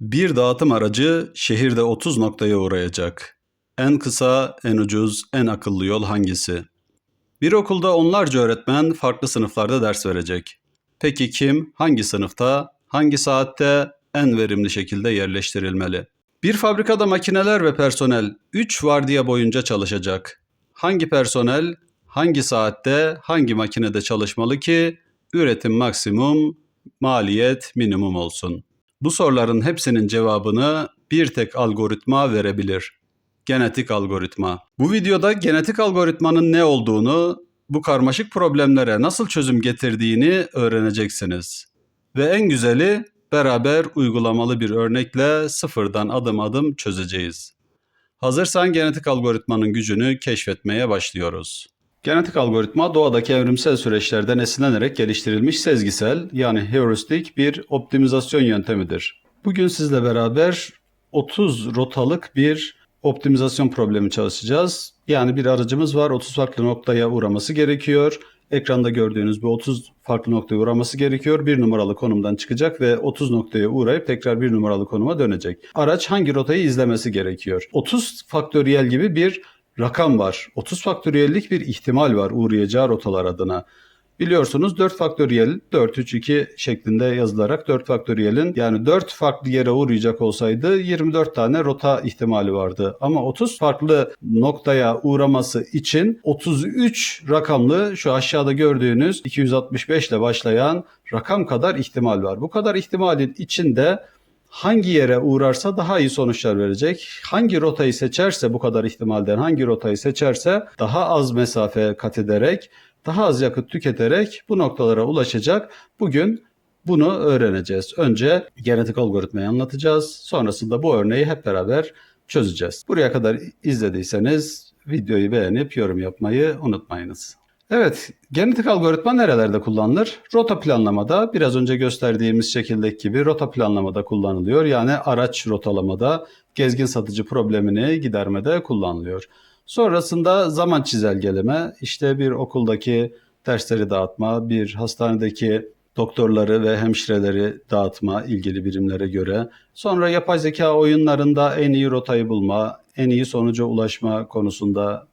Bir dağıtım aracı şehirde 30 noktaya uğrayacak. En kısa, en ucuz, en akıllı yol hangisi? Bir okulda onlarca öğretmen farklı sınıflarda ders verecek. Peki kim, hangi sınıfta, hangi saatte en verimli şekilde yerleştirilmeli? Bir fabrikada makineler ve personel 3 vardiya boyunca çalışacak. Hangi personel, hangi saatte, hangi makinede çalışmalı ki üretim maksimum, maliyet minimum olsun? Bu soruların hepsinin cevabını bir tek algoritma verebilir. Genetik algoritma. Bu videoda genetik algoritmanın ne olduğunu, bu karmaşık problemlere nasıl çözüm getirdiğini öğreneceksiniz. Ve en güzeli beraber uygulamalı bir örnekle sıfırdan adım adım çözeceğiz. Hazırsan genetik algoritmanın gücünü keşfetmeye başlıyoruz. Genetik algoritma doğadaki evrimsel süreçlerden esinlenerek geliştirilmiş sezgisel yani heuristik bir optimizasyon yöntemidir. Bugün sizle beraber 30 rotalık bir optimizasyon problemi çalışacağız. Yani bir aracımız var 30 farklı noktaya uğraması gerekiyor. Ekranda gördüğünüz bu 30 farklı noktaya uğraması gerekiyor. Bir numaralı konumdan çıkacak ve 30 noktaya uğrayıp tekrar bir numaralı konuma dönecek. Araç hangi rotayı izlemesi gerekiyor? 30 faktöriyel gibi bir rakam var. 30 faktöriyellik bir ihtimal var uğrayacağı rotalar adına. Biliyorsunuz 4 faktöriyel 4 3 2 şeklinde yazılarak 4 faktöriyelin yani 4 farklı yere uğrayacak olsaydı 24 tane rota ihtimali vardı. Ama 30 farklı noktaya uğraması için 33 rakamlı şu aşağıda gördüğünüz 265 ile başlayan rakam kadar ihtimal var. Bu kadar ihtimalin içinde hangi yere uğrarsa daha iyi sonuçlar verecek. Hangi rotayı seçerse bu kadar ihtimalden hangi rotayı seçerse daha az mesafe kat ederek daha az yakıt tüketerek bu noktalara ulaşacak. Bugün bunu öğreneceğiz. Önce genetik algoritmayı anlatacağız. Sonrasında bu örneği hep beraber çözeceğiz. Buraya kadar izlediyseniz videoyu beğenip yorum yapmayı unutmayınız. Evet, genetik algoritma nerelerde kullanılır? Rota planlamada, biraz önce gösterdiğimiz şekildeki gibi rota planlamada kullanılıyor. Yani araç rotalamada, gezgin satıcı problemini gidermede kullanılıyor. Sonrasında zaman çizelgeleme, işte bir okuldaki dersleri dağıtma, bir hastanedeki doktorları ve hemşireleri dağıtma ilgili birimlere göre. Sonra yapay zeka oyunlarında en iyi rotayı bulma, en iyi sonuca ulaşma konusunda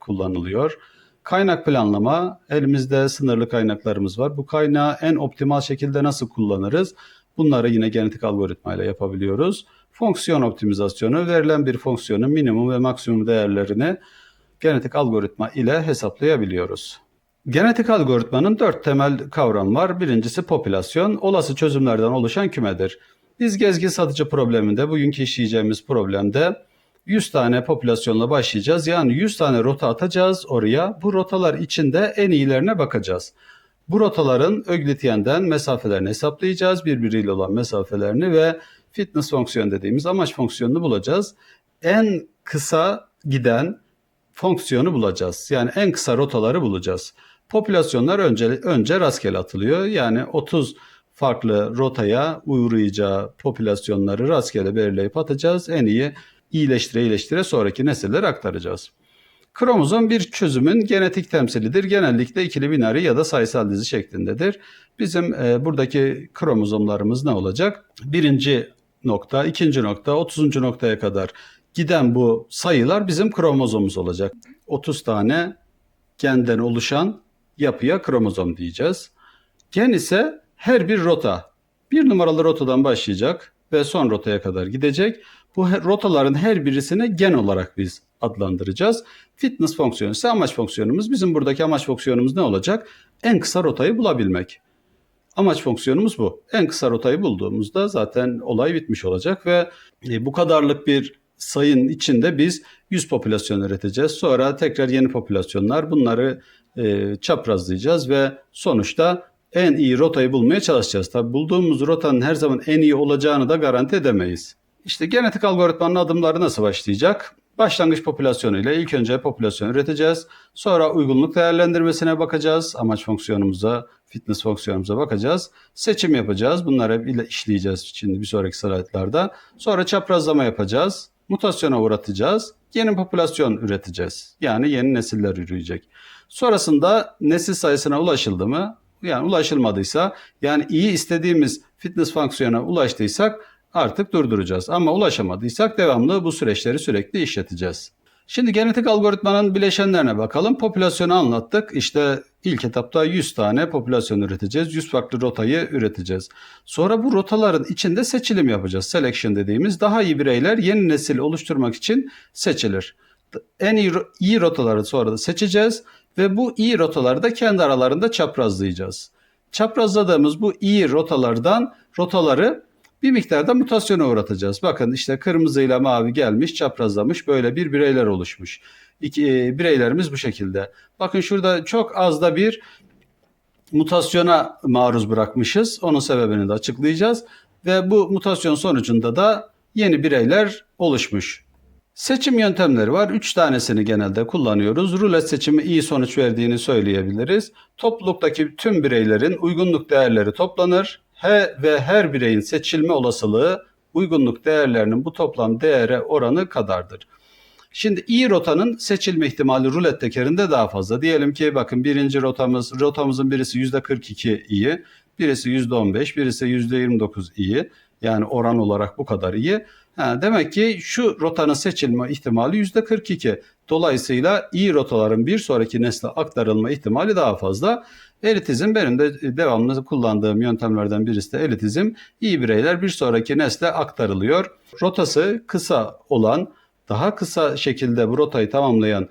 kullanılıyor. Kaynak planlama, elimizde sınırlı kaynaklarımız var. Bu kaynağı en optimal şekilde nasıl kullanırız? Bunları yine genetik algoritma ile yapabiliyoruz. Fonksiyon optimizasyonu, verilen bir fonksiyonun minimum ve maksimum değerlerini genetik algoritma ile hesaplayabiliyoruz. Genetik algoritmanın dört temel kavram var. Birincisi popülasyon, olası çözümlerden oluşan kümedir. Biz gezgin satıcı probleminde, bugünkü işleyeceğimiz problemde 100 tane popülasyonla başlayacağız. Yani 100 tane rota atacağız oraya. Bu rotalar içinde en iyilerine bakacağız. Bu rotaların Öglityen'den mesafelerini hesaplayacağız. Birbiriyle olan mesafelerini ve fitness fonksiyon dediğimiz amaç fonksiyonunu bulacağız. En kısa giden fonksiyonu bulacağız. Yani en kısa rotaları bulacağız. Popülasyonlar önce önce rastgele atılıyor. Yani 30 farklı rotaya uğrayacağı popülasyonları rastgele belirleyip atacağız. En iyi iyileştire iyileştire sonraki nesillere aktaracağız. Kromozom bir çözümün genetik temsilidir. Genellikle ikili binari ya da sayısal dizi şeklindedir. Bizim e, buradaki kromozomlarımız ne olacak? Birinci nokta, ikinci nokta, otuzuncu noktaya kadar giden bu sayılar bizim kromozomumuz olacak. 30 tane genden oluşan yapıya kromozom diyeceğiz. Gen ise her bir rota. Bir numaralı rotadan başlayacak ve son rotaya kadar gidecek. Bu rotaların her birisini gen olarak biz adlandıracağız. Fitness fonksiyonu ise amaç fonksiyonumuz. Bizim buradaki amaç fonksiyonumuz ne olacak? En kısa rotayı bulabilmek. Amaç fonksiyonumuz bu. En kısa rotayı bulduğumuzda zaten olay bitmiş olacak ve e, bu kadarlık bir sayının içinde biz 100 popülasyon üreteceğiz. Sonra tekrar yeni popülasyonlar bunları e, çaprazlayacağız ve sonuçta en iyi rotayı bulmaya çalışacağız. Tabi bulduğumuz rotanın her zaman en iyi olacağını da garanti edemeyiz. İşte genetik algoritmanın adımları nasıl başlayacak? Başlangıç popülasyonu ile ilk önce popülasyon üreteceğiz. Sonra uygunluk değerlendirmesine bakacağız. Amaç fonksiyonumuza, fitness fonksiyonumuza bakacağız. Seçim yapacağız. Bunları ile işleyeceğiz şimdi bir sonraki slaytlarda. Sonra çaprazlama yapacağız. Mutasyona uğratacağız. Yeni popülasyon üreteceğiz. Yani yeni nesiller üreyecek. Sonrasında nesil sayısına ulaşıldı mı? Yani ulaşılmadıysa yani iyi istediğimiz fitness fonksiyona ulaştıysak artık durduracağız. Ama ulaşamadıysak devamlı bu süreçleri sürekli işleteceğiz. Şimdi genetik algoritmanın bileşenlerine bakalım. Popülasyonu anlattık. İşte ilk etapta 100 tane popülasyon üreteceğiz. 100 farklı rotayı üreteceğiz. Sonra bu rotaların içinde seçilim yapacağız. Selection dediğimiz daha iyi bireyler yeni nesil oluşturmak için seçilir. En iyi, iyi rotaları sonra da seçeceğiz ve bu iyi rotaları da kendi aralarında çaprazlayacağız. Çaprazladığımız bu iyi rotalardan rotaları bir miktarda mutasyona uğratacağız. Bakın işte kırmızıyla mavi gelmiş, çaprazlamış böyle bir bireyler oluşmuş. İki, e, bireylerimiz bu şekilde. Bakın şurada çok az da bir mutasyona maruz bırakmışız. Onun sebebini de açıklayacağız. Ve bu mutasyon sonucunda da yeni bireyler oluşmuş. Seçim yöntemleri var. Üç tanesini genelde kullanıyoruz. Rulet seçimi iyi sonuç verdiğini söyleyebiliriz. Topluluktaki tüm bireylerin uygunluk değerleri toplanır. He ve her bireyin seçilme olasılığı uygunluk değerlerinin bu toplam değere oranı kadardır. Şimdi iyi rotanın seçilme ihtimali rulet tekerinde daha fazla. Diyelim ki bakın birinci rotamız, rotamızın birisi %42 iyi, birisi %15, birisi %29 iyi. Yani oran olarak bu kadar iyi. Ha, demek ki şu rotanın seçilme ihtimali %42. Dolayısıyla iyi rotaların bir sonraki nesle aktarılma ihtimali daha fazla. Elitizm benim de devamlı kullandığım yöntemlerden birisi de elitizm. İyi bireyler bir sonraki nesle aktarılıyor. Rotası kısa olan, daha kısa şekilde bu rotayı tamamlayan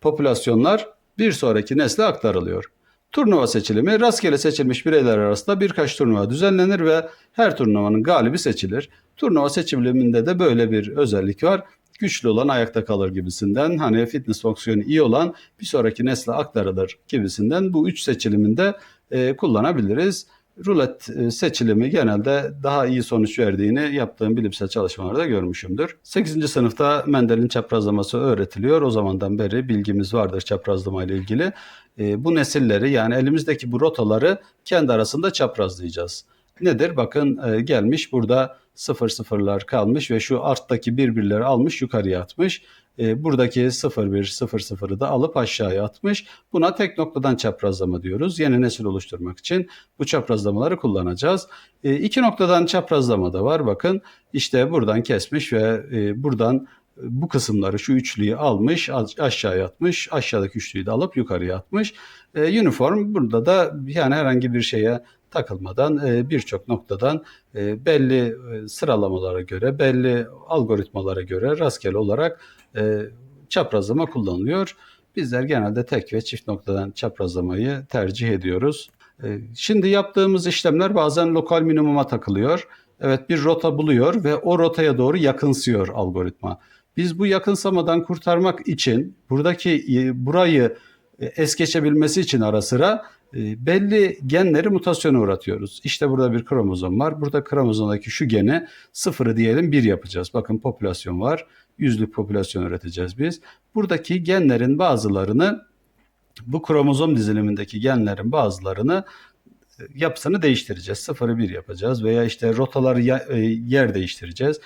popülasyonlar bir sonraki nesle aktarılıyor. Turnuva seçilimi rastgele seçilmiş bireyler arasında birkaç turnuva düzenlenir ve her turnuvanın galibi seçilir. Turnuva seçiliminde de böyle bir özellik var. Güçlü olan ayakta kalır gibisinden hani fitness fonksiyonu iyi olan bir sonraki nesle aktarılır gibisinden bu üç seçiliminde e, kullanabiliriz. Rulet e, seçilimi genelde daha iyi sonuç verdiğini yaptığım bilimsel çalışmalarda görmüşümdür. 8. sınıfta Mendel'in çaprazlaması öğretiliyor. O zamandan beri bilgimiz vardır çaprazlama ile ilgili. E, bu nesilleri yani elimizdeki bu rotaları kendi arasında çaprazlayacağız. Nedir? Bakın e, gelmiş burada sıfır sıfırlar kalmış ve şu arttaki birbirleri almış yukarıya atmış. E, buradaki 01 00'ı da alıp aşağıya atmış. Buna tek noktadan çaprazlama diyoruz. Yeni nesil oluşturmak için bu çaprazlamaları kullanacağız. E, iki noktadan çaprazlama da var. Bakın işte buradan kesmiş ve e, buradan bu kısımları şu üçlüyü almış aşağıya atmış aşağıdaki üçlüyü de alıp yukarıya atmış. E, uniform burada da yani herhangi bir şeye takılmadan e, birçok noktadan e, belli e, sıralamalara göre, belli algoritmalara göre rastgele olarak çaprazlama kullanılıyor. Bizler genelde tek ve çift noktadan çaprazlamayı tercih ediyoruz. Şimdi yaptığımız işlemler bazen lokal minimuma takılıyor. Evet bir rota buluyor ve o rotaya doğru yakınsıyor algoritma. Biz bu yakınsamadan kurtarmak için buradaki burayı es geçebilmesi için ara sıra belli genleri mutasyona uğratıyoruz. İşte burada bir kromozom var. Burada kromozomdaki şu geni sıfırı diyelim bir yapacağız. Bakın popülasyon var. Yüzlük popülasyon üreteceğiz biz. Buradaki genlerin bazılarını bu kromozom dizilimindeki genlerin bazılarını e, yapısını değiştireceğiz. Sıfırı bir yapacağız veya işte rotaları e, yer değiştireceğiz.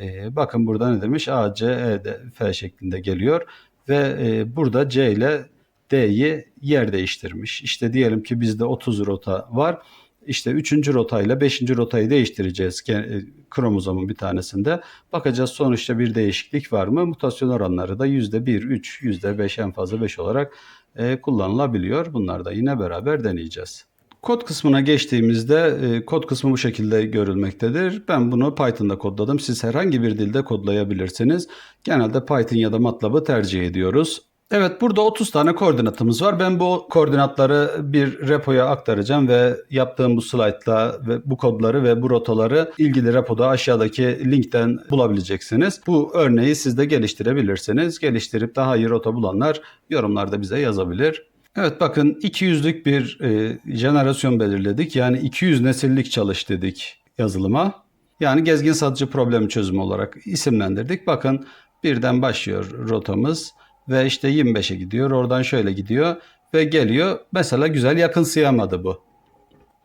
E, bakın burada ne demiş? A, C, E, F şeklinde geliyor ve burada C ile D'yi yer değiştirmiş. İşte diyelim ki bizde 30 rota var. İşte 3. rotayla 5. rotayı değiştireceğiz e, kromozomun bir tanesinde. Bakacağız sonuçta bir değişiklik var mı? Mutasyon oranları da %1, 3, %5 en fazla 5 olarak e, kullanılabiliyor. Bunları da yine beraber deneyeceğiz. Kod kısmına geçtiğimizde e, kod kısmı bu şekilde görülmektedir. Ben bunu Python'da kodladım. Siz herhangi bir dilde kodlayabilirsiniz. Genelde Python ya da MATLAB'ı tercih ediyoruz. Evet burada 30 tane koordinatımız var. Ben bu koordinatları bir repoya aktaracağım ve yaptığım bu slaytla ve bu kodları ve bu rotaları ilgili repoda aşağıdaki linkten bulabileceksiniz. Bu örneği siz de geliştirebilirsiniz. Geliştirip daha iyi rota bulanlar yorumlarda bize yazabilir. Evet bakın 200'lük bir e, jenerasyon belirledik. Yani 200 nesillik çalış dedik yazılıma. Yani gezgin satıcı problem çözümü olarak isimlendirdik. Bakın birden başlıyor rotamız ve işte 25'e gidiyor. Oradan şöyle gidiyor ve geliyor. Mesela güzel yakınsayamadı bu.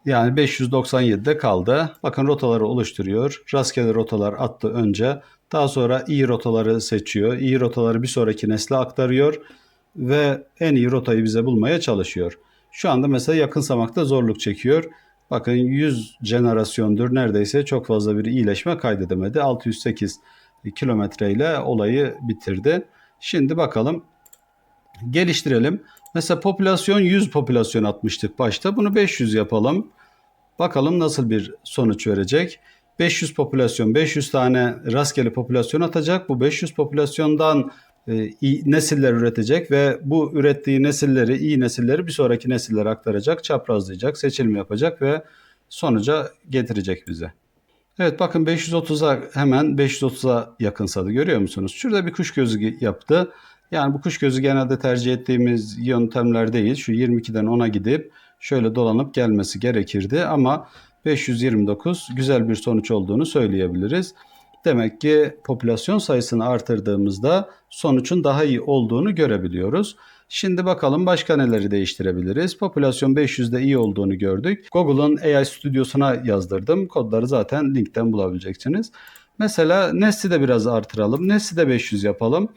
Yani 597'de kaldı. Bakın rotaları oluşturuyor. Rastgele rotalar attı önce. Daha sonra iyi rotaları seçiyor. İyi rotaları bir sonraki nesle aktarıyor ve en iyi rotayı bize bulmaya çalışıyor. Şu anda mesela yakınsamakta zorluk çekiyor. Bakın 100 jenerasyondur neredeyse çok fazla bir iyileşme kaydedemedi. 608 kilometre ile olayı bitirdi. Şimdi bakalım geliştirelim. Mesela popülasyon 100 popülasyon atmıştık başta. Bunu 500 yapalım. Bakalım nasıl bir sonuç verecek. 500 popülasyon, 500 tane rastgele popülasyon atacak. Bu 500 popülasyondan e, nesiller üretecek ve bu ürettiği nesilleri, iyi nesilleri bir sonraki nesillere aktaracak, çaprazlayacak, seçilme yapacak ve sonuca getirecek bize. Evet bakın 530'a hemen 530'a yakınsadı görüyor musunuz? Şurada bir kuş gözü yaptı. Yani bu kuş gözü genelde tercih ettiğimiz yöntemler değil. Şu 22'den 10'a gidip şöyle dolanıp gelmesi gerekirdi ama 529 güzel bir sonuç olduğunu söyleyebiliriz. Demek ki popülasyon sayısını artırdığımızda sonucun daha iyi olduğunu görebiliyoruz. Şimdi bakalım başka neleri değiştirebiliriz. Popülasyon 500'de iyi olduğunu gördük. Google'ın AI stüdyosuna yazdırdım. Kodları zaten linkten bulabileceksiniz. Mesela nesli de biraz artıralım. Nesli de 500 yapalım.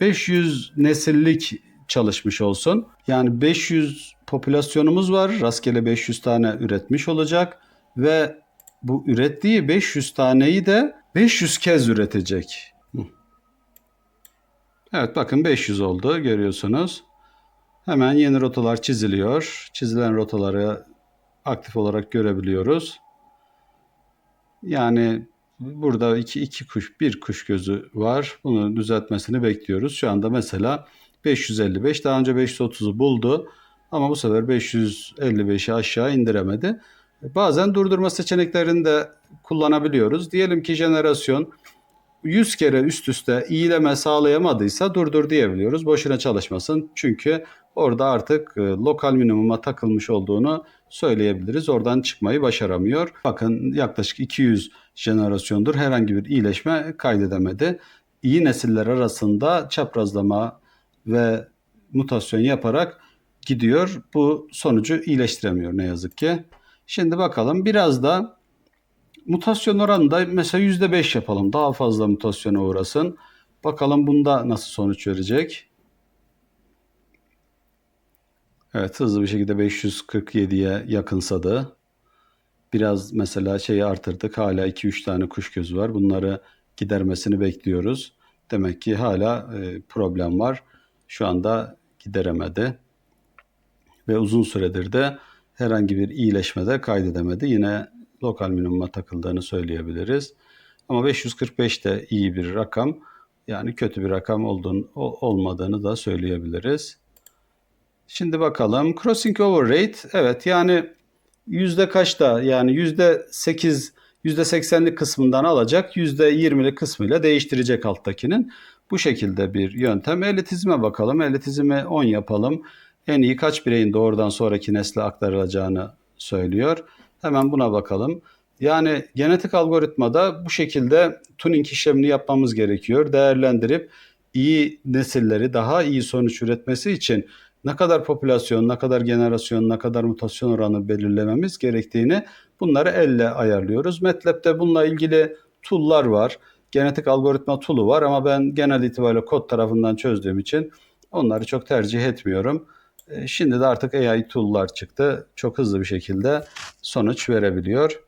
500 nesillik çalışmış olsun. Yani 500 popülasyonumuz var. Rastgele 500 tane üretmiş olacak ve bu ürettiği 500 taneyi de 500 kez üretecek. Evet bakın 500 oldu görüyorsunuz. Hemen yeni rotalar çiziliyor. Çizilen rotaları aktif olarak görebiliyoruz. Yani burada iki, iki kuş, bir kuş gözü var. Bunu düzeltmesini bekliyoruz. Şu anda mesela 555, daha önce 530'u buldu. Ama bu sefer 555'i aşağı indiremedi. Bazen durdurma seçeneklerini de kullanabiliyoruz. Diyelim ki jenerasyon 100 kere üst üste iyileme sağlayamadıysa durdur diyebiliyoruz. Boşuna çalışmasın. Çünkü orada artık e, lokal minimuma takılmış olduğunu söyleyebiliriz. Oradan çıkmayı başaramıyor. Bakın yaklaşık 200 jenerasyondur herhangi bir iyileşme kaydedemedi. İyi nesiller arasında çaprazlama ve mutasyon yaparak gidiyor. Bu sonucu iyileştiremiyor ne yazık ki. Şimdi bakalım biraz da mutasyon oranında mesela %5 yapalım. Daha fazla mutasyona uğrasın. Bakalım bunda nasıl sonuç verecek. Evet hızlı bir şekilde 547'ye yakınsadı. Biraz mesela şeyi artırdık. Hala 2-3 tane kuş gözü var. Bunları gidermesini bekliyoruz. Demek ki hala e, problem var. Şu anda gideremedi. Ve uzun süredir de herhangi bir iyileşme de kaydedemedi. Yine lokal minimuma takıldığını söyleyebiliriz. Ama 545 de iyi bir rakam. Yani kötü bir rakam olduğunu, olmadığını da söyleyebiliriz. Şimdi bakalım. Crossing over rate. Evet yani yüzde kaçta yani yüzde 8 yüzde 80'lik kısmından alacak yüzde 20'lik kısmıyla değiştirecek alttakinin. Bu şekilde bir yöntem. Elitizme bakalım. Elitizmi 10 yapalım en iyi kaç bireyin doğrudan sonraki nesle aktarılacağını söylüyor. Hemen buna bakalım. Yani genetik algoritmada bu şekilde tuning işlemini yapmamız gerekiyor. Değerlendirip iyi nesilleri daha iyi sonuç üretmesi için ne kadar popülasyon, ne kadar generasyon, ne kadar mutasyon oranı belirlememiz gerektiğini bunları elle ayarlıyoruz. MATLAB'de bununla ilgili tool'lar var. Genetik algoritma tool'u var ama ben genel itibariyle kod tarafından çözdüğüm için onları çok tercih etmiyorum. E, şimdi de artık AI tool'lar çıktı. Çok hızlı bir şekilde sonuç verebiliyor.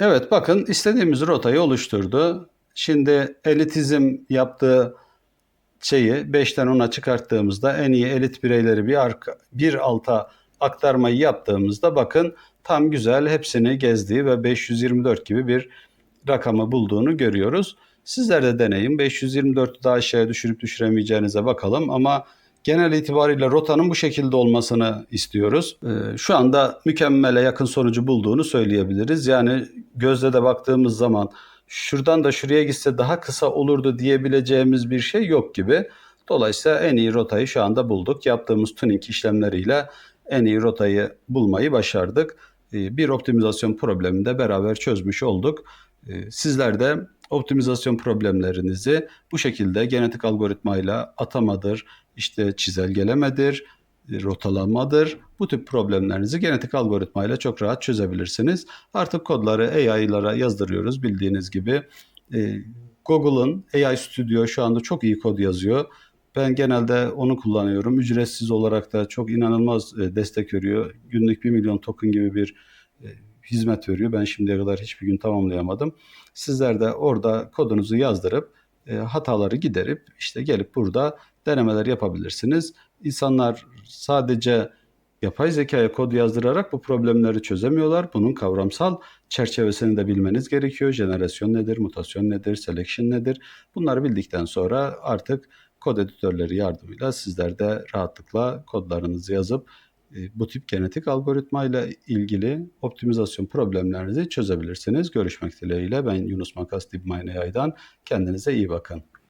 Evet bakın istediğimiz rotayı oluşturdu. Şimdi elitizm yaptığı şeyi 5'ten 10'a çıkarttığımızda en iyi elit bireyleri bir, arka, bir alta aktarmayı yaptığımızda bakın tam güzel hepsini gezdiği ve 524 gibi bir rakamı bulduğunu görüyoruz. Sizler de deneyin. 524'ü daha aşağıya düşürüp düşüremeyeceğinize bakalım ama genel itibariyle rotanın bu şekilde olmasını istiyoruz. Ee, şu anda mükemmele yakın sonucu bulduğunu söyleyebiliriz. Yani gözle de baktığımız zaman şuradan da şuraya gitse daha kısa olurdu diyebileceğimiz bir şey yok gibi. Dolayısıyla en iyi rotayı şu anda bulduk. Yaptığımız tuning işlemleriyle en iyi rotayı bulmayı başardık. Ee, bir optimizasyon problemini de beraber çözmüş olduk. Ee, sizler de optimizasyon problemlerinizi bu şekilde genetik algoritmayla atamadır, işte çizelgelemedir, rotalamadır. Bu tip problemlerinizi genetik algoritmayla çok rahat çözebilirsiniz. Artık kodları AI'lara yazdırıyoruz bildiğiniz gibi. Ee, Google'ın AI Studio şu anda çok iyi kod yazıyor. Ben genelde onu kullanıyorum. Ücretsiz olarak da çok inanılmaz e, destek veriyor. Günlük 1 milyon token gibi bir e, hizmet veriyor. Ben şimdiye kadar hiçbir gün tamamlayamadım. Sizler de orada kodunuzu yazdırıp e, hataları giderip işte gelip burada denemeler yapabilirsiniz. İnsanlar sadece yapay zekaya kod yazdırarak bu problemleri çözemiyorlar. Bunun kavramsal çerçevesini de bilmeniz gerekiyor. Jenerasyon nedir, mutasyon nedir, selection nedir? Bunları bildikten sonra artık kod editörleri yardımıyla sizler de rahatlıkla kodlarınızı yazıp bu tip genetik algoritma ile ilgili optimizasyon problemlerinizi çözebilirsiniz. Görüşmek dileğiyle ben Yunus Makas AI'dan. Kendinize iyi bakın.